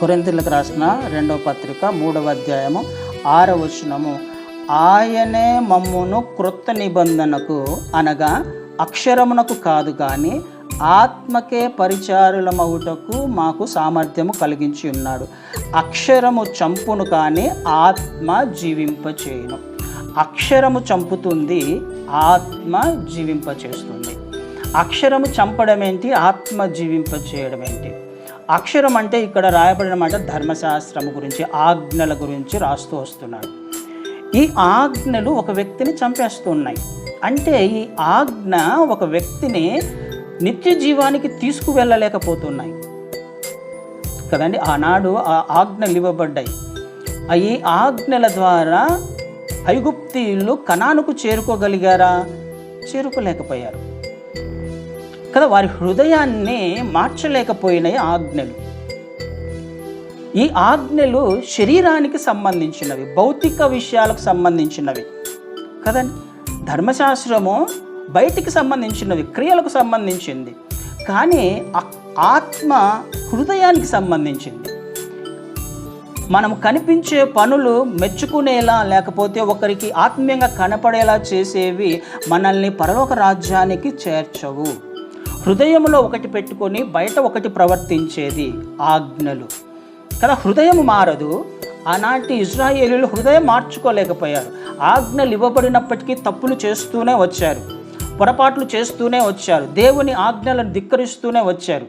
కొరింతలకు రాసిన రెండవ పత్రిక మూడవ అధ్యాయము ఆరవ వచనము. ఆయనే మమ్మును క్రొత్త నిబంధనకు అనగా అక్షరమునకు కాదు కానీ ఆత్మకే పరిచారులమవుటకు మాకు సామర్థ్యము కలిగించి ఉన్నాడు. అక్షరము చంపును కానీ ఆత్మ జీవింపచేయును. అక్షరము చంపుతుంది ఆత్మ జీవింపచేస్తుంది. అక్షరము చంపడం ఏంటి ఆత్మ జీవింపచేయడం ఏంటి అక్షరం అంటే ఇక్కడ రాయబడిన మాట ధర్మశాస్త్రము గురించి ఆజ్ఞల గురించి రాస్తూ వస్తున్నాడు. ఈ ఆజ్ఞలు ఒక వ్యక్తిని చంపేస్తున్నాయి అంటే ఈ ఆజ్ఞ ఒక వ్యక్తిని నిత్య జీవానికి తీసుకువెళ్ళలేకపోతున్నాయి. కదండి? ఆనాడు ఆ ఆజ్ఞలు ఇవ్వబడ్డాయి. ఈ ఆజ్ఞల ద్వారా ఐగుప్తీయులు కణానుకు చేరుకోగలిగారా? చేరుకోలేకపోయారు. కదా వారి హృదయాన్ని మార్చలేకపోయినాయి ఆజ్ఞలు. ఈ ఆజ్ఞలు శరీరానికి సంబంధించినవి భౌతిక విషయాలకు సంబంధించినవి కదండి. ధర్మశాస్త్రము బయటికి సంబంధించినవి క్రియలకు సంబంధించింది. కానీ ఆత్మ హృదయానికి సంబంధించింది. మనం కనిపించే పనులు మెచ్చుకునేలా లేకపోతే ఒకరికి ఆత్మీయంగా కనపడేలా చేసేవి మనల్ని పరలోక రాజ్యానికి చేర్చవు. హృదయంలో ఒకటి పెట్టుకొని బయట ఒకటి ప్రవర్తించేది ఆజ్ఞలు. కదా హృదయం మారదు. ఆనాటి ఇజ్రాయేలీలు హృదయం మార్చుకోలేకపోయారు. ఆజ్ఞలు ఇవ్వబడినప్పటికీ తప్పులు చేస్తూనే వచ్చారు. పొరపాట్లు చేస్తూనే వచ్చారు. దేవుని ఆజ్ఞలను ధిక్కరిస్తూనే వచ్చారు.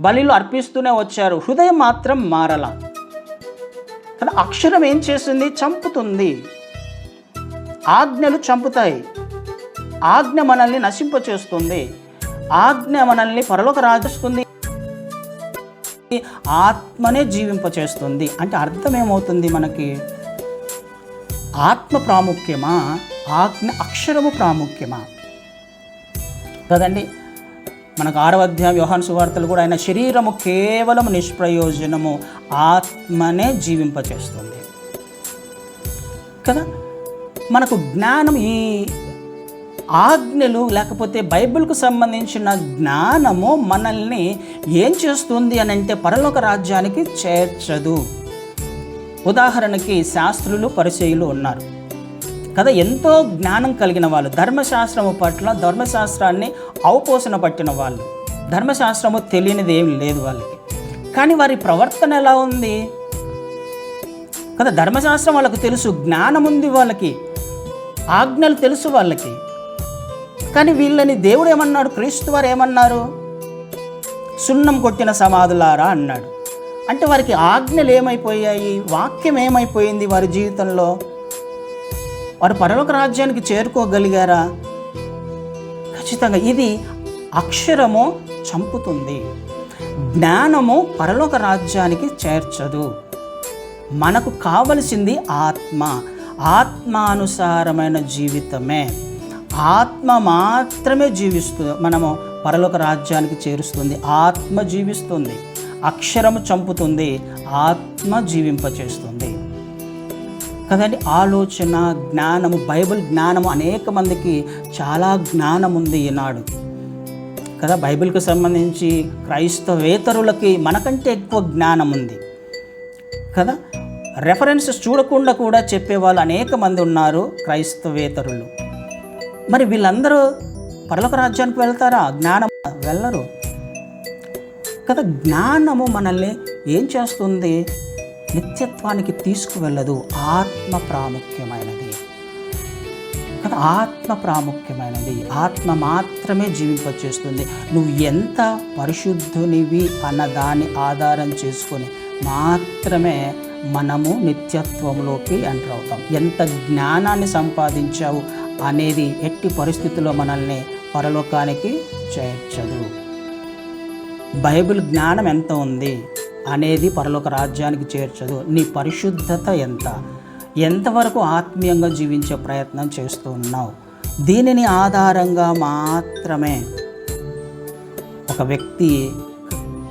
బలిలు అర్పిస్తూనే వచ్చారు. హృదయం మాత్రం మారల. కానీ అక్షరం ఏం చేసింది? చంపుతుంది. ఆజ్ఞలు చంపుతాయి. ఆజ్ఞ మనల్ని నశింపచేస్తుంది. ఆజ్ఞ మనల్ని పరలోక రాజుస్తుంది. ఆత్మనే జీవింపచేస్తుంది. అంటే అర్థం ఏమవుతుంది మనకి? ఆత్మ ప్రాముఖ్యమా? ఆజ్ఞ అక్షరము ప్రాముఖ్యమా? కదండి మనకు ఆరవ అధ్యాయం వ్యవహాన్ సువార్తలు కూడా ఆయన శరీరము కేవలం నిష్ప్రయోజనము ఆత్మనే జీవింపచేస్తుంది. కదా? మనకు జ్ఞానం ఈ ఆజ్ఞలు లేకపోతే బైబిల్కు సంబంధించిన జ్ఞానము మనల్ని ఏం చేస్తుంది అని అంటే పరలోక రాజ్యానికి చేర్చదు. ఉదాహరణకి శాస్త్రులు పరిచయులు ఉన్నారు. కదా ఎంతో జ్ఞానం కలిగిన వాళ్ళు ధర్మశాస్త్రము పట్ల ధర్మశాస్త్రాన్ని అవపోసన పట్టిన వాళ్ళు. ధర్మశాస్త్రము తెలియనిది ఏమి లేదు వాళ్ళకి. కానీ వారి ప్రవర్తన ఎలా ఉంది? కదా ధర్మశాస్త్రం వాళ్ళకు తెలుసు జ్ఞానం ఉంది వాళ్ళకి ఆజ్ఞలు తెలుసు వాళ్ళకి. కానీ వీళ్ళని దేవుడు ఏమన్నాడు? క్రీస్తు వారు ఏమన్నారు? సున్నం కొట్టిన సమాధులారా అన్నాడు. అంటే వారికి ఆజ్ఞలు ఏమైపోయాయి? వాక్యం ఏమైపోయింది వారి జీవితంలో? వారు పరలోక రాజ్యానికి చేరుకోగలిగారా? ఖచ్చితంగా ఇది అక్షరము చంపుతుంది. జ్ఞానము పరలోక రాజ్యానికి చేర్చదు. మనకు కావలసింది ఆత్మ. ఆత్మానుసారమైన జీవితమే. ఆత్మ మాత్రమే జీవిస్తుంది. మనము పరలోక రాజ్యానికి చేరుస్తుంది. ఆత్మ జీవిస్తుంది. అక్షరము చంపుతుంది. ఆత్మ జీవింపచేస్తుంది. కదండి ఆలోచన జ్ఞానము బైబిల్ జ్ఞానము అనేక మందికి చాలా జ్ఞానం ఉంది ఈనాడు. కదా బైబిల్కి సంబంధించి క్రైస్తవేతరులకి మనకంటే ఎక్కువ జ్ఞానం ఉంది. కదా రెఫరెన్సెస్ చూడకుండా కూడా చెప్పేవాళ్ళు అనేక మంది ఉన్నారు క్రైస్తవేతరులు. మరి వీళ్ళందరూ పరలోక రాజ్యానికి వెళ్తారా? జ్ఞానం వెళ్ళరు. కదా జ్ఞానము మనల్ని ఏం చేస్తుంది? నిత్యత్వానికి తీసుకువెళ్ళదు. ఆత్మ ప్రాముఖ్యమైనది. కదా ఆత్మ ప్రాముఖ్యమైనది. ఆత్మ మాత్రమే జీవింపచేస్తుంది. నువ్వు ఎంత పరిశుద్ధునివి అన్న దాన్ని ఆధారం చేసుకొని మాత్రమే మనము నిత్యత్వంలోకి ఎంటర్ అవుతాం. ఎంత జ్ఞానాన్ని సంపాదించావు అనేది ఎట్టి పరిస్థితుల్లో మనల్ని పరలోకానికి చేర్చదు. బైబిల్ జ్ఞానం ఎంత ఉంది అనేది పరలోక రాజ్యానికి చేర్చదు. నీ పరిశుద్ధత ఎంత? ఎంతవరకు ఆత్మీయంగా జీవించే ప్రయత్నం చేస్తూ ఉన్నావు దీనిని ఆధారంగా మాత్రమే ఒక వ్యక్తి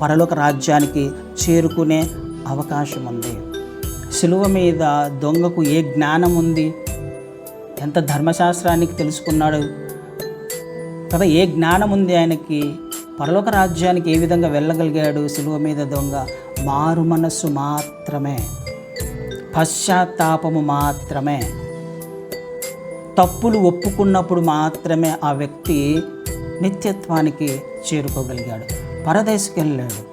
పరలోక రాజ్యానికి చేరుకునే అవకాశం ఉంది. సులువ మీద దొంగకు ఏ జ్ఞానం ఉంది? ఎంత ధర్మశాస్త్రానికి తెలుసుకున్నాడు? కదా ఏ జ్ఞానం ఉంది ఆయనకి? పరలోక రాజ్యానికి ఏ విధంగా వెళ్ళగలిగాడు సులువ మీద దొంగ? మారు మనస్సు మాత్రమే. పశ్చాత్తాపము మాత్రమే. తప్పులు ఒప్పుకున్నప్పుడు మాత్రమే ఆ వ్యక్తి నిత్యత్వానికి చేరుకోగలిగాడు. పరదేశకు వెళ్ళాడు.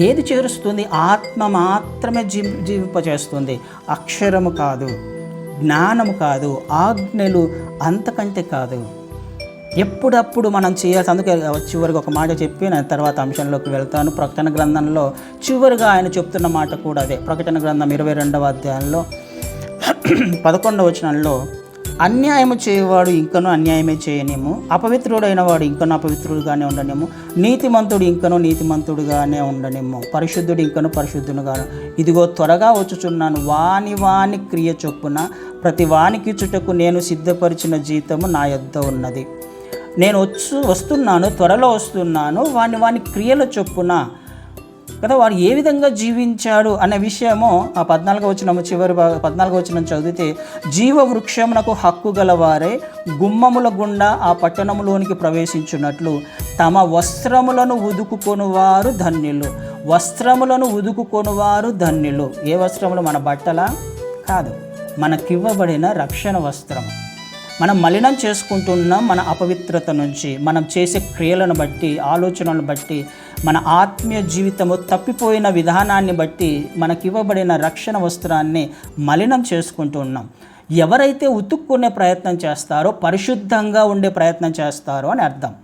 ఏది చేరుస్తుంది? ఆత్మ మాత్రమే జీ జీవింపచేస్తుంది. అక్షరము కాదు. జ్ఞానము కాదు ఆజ్ఞలు అంతకంటే కాదు. ఎప్పుడప్పుడు మనం చేయాల్సి అందుకే చివరికి ఒక మాట చెప్పి నేను తర్వాత అంశంలోకి వెళ్తాను. ప్రకటన గ్రంథంలో చివరిగా ఆయన చెప్తున్న మాట కూడా అదే. ప్రకటన గ్రంథం ఇరవై రెండవ అధ్యాయంలో పదకొండవ వచనంలో అన్యాయము చేయవాడు ఇంకనూ అన్యాయమే చేయనేమో. అపవిత్రుడైన వాడు ఇంకనూ అపవిత్రుడుగానే ఉండనేమో. నీతిమంతుడు ఇంకనూ నీతిమంతుడుగానే ఉండనేమో. పరిశుద్ధుడు ఇంకనూ పరిశుద్ధునుగాను. ఇదిగో త్వరగా వచ్చుచున్నాను. వాని వాని క్రియ చొప్పున ప్రతి వానికి చుటకు నేను సిద్ధపరిచిన జీతము నా యొద్ద ఉన్నది. నేను వచ్చు వస్తున్నాను త్వరలో వస్తున్నాను. వాని వాని క్రియల చొప్పున కదా వారు ఏ విధంగా జీవించాడు అనే విషయము ఆ పద్నాలుగు వచ్చిన చివరి పద్నాలుగు వచ్చిన చదివితే జీవ వృక్షమునకు హక్కు గలవారే గుమ్మముల గుండా ఆ పట్టణములోనికి ప్రవేశించున్నట్లు తమ వస్త్రములను ఉదుకుకొనువారు ధన్యులు. వస్త్రములను ఉదుకుకొనువారు ధన్యులు. ఏ వస్త్రములు? మన బట్టల? కాదు. మనకివ్వబడిన రక్షణ వస్త్రము. మనం మలినం చేసుకుంటున్నాం మన అపవిత్రత నుంచి మనం చేసే క్రియలను బట్టి ఆలోచనలను బట్టి మన ఆత్మీయ జీవితము తప్పిపోయిన విధానాన్ని బట్టి మనకివ్వబడిన రక్షణ వస్త్రాన్ని మలినం చేసుకుంటున్నాం ఎవరైతే ఉతుక్కునే ప్రయత్నం చేస్తారో పరిశుద్ధంగా ఉండే ప్రయత్నం చేస్తారో అని అర్థం.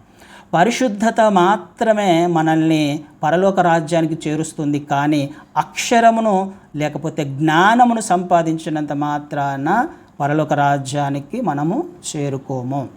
పరిశుద్ధత మాత్రమే మనల్ని పరలోక రాజ్యానికి చేరుస్తుంది. కానీ అక్షరమును లేకపోతే జ్ఞానమును సంపాదించినంత మాత్రాన పరలోక రాజ్యానికి మనము చేరుకోము.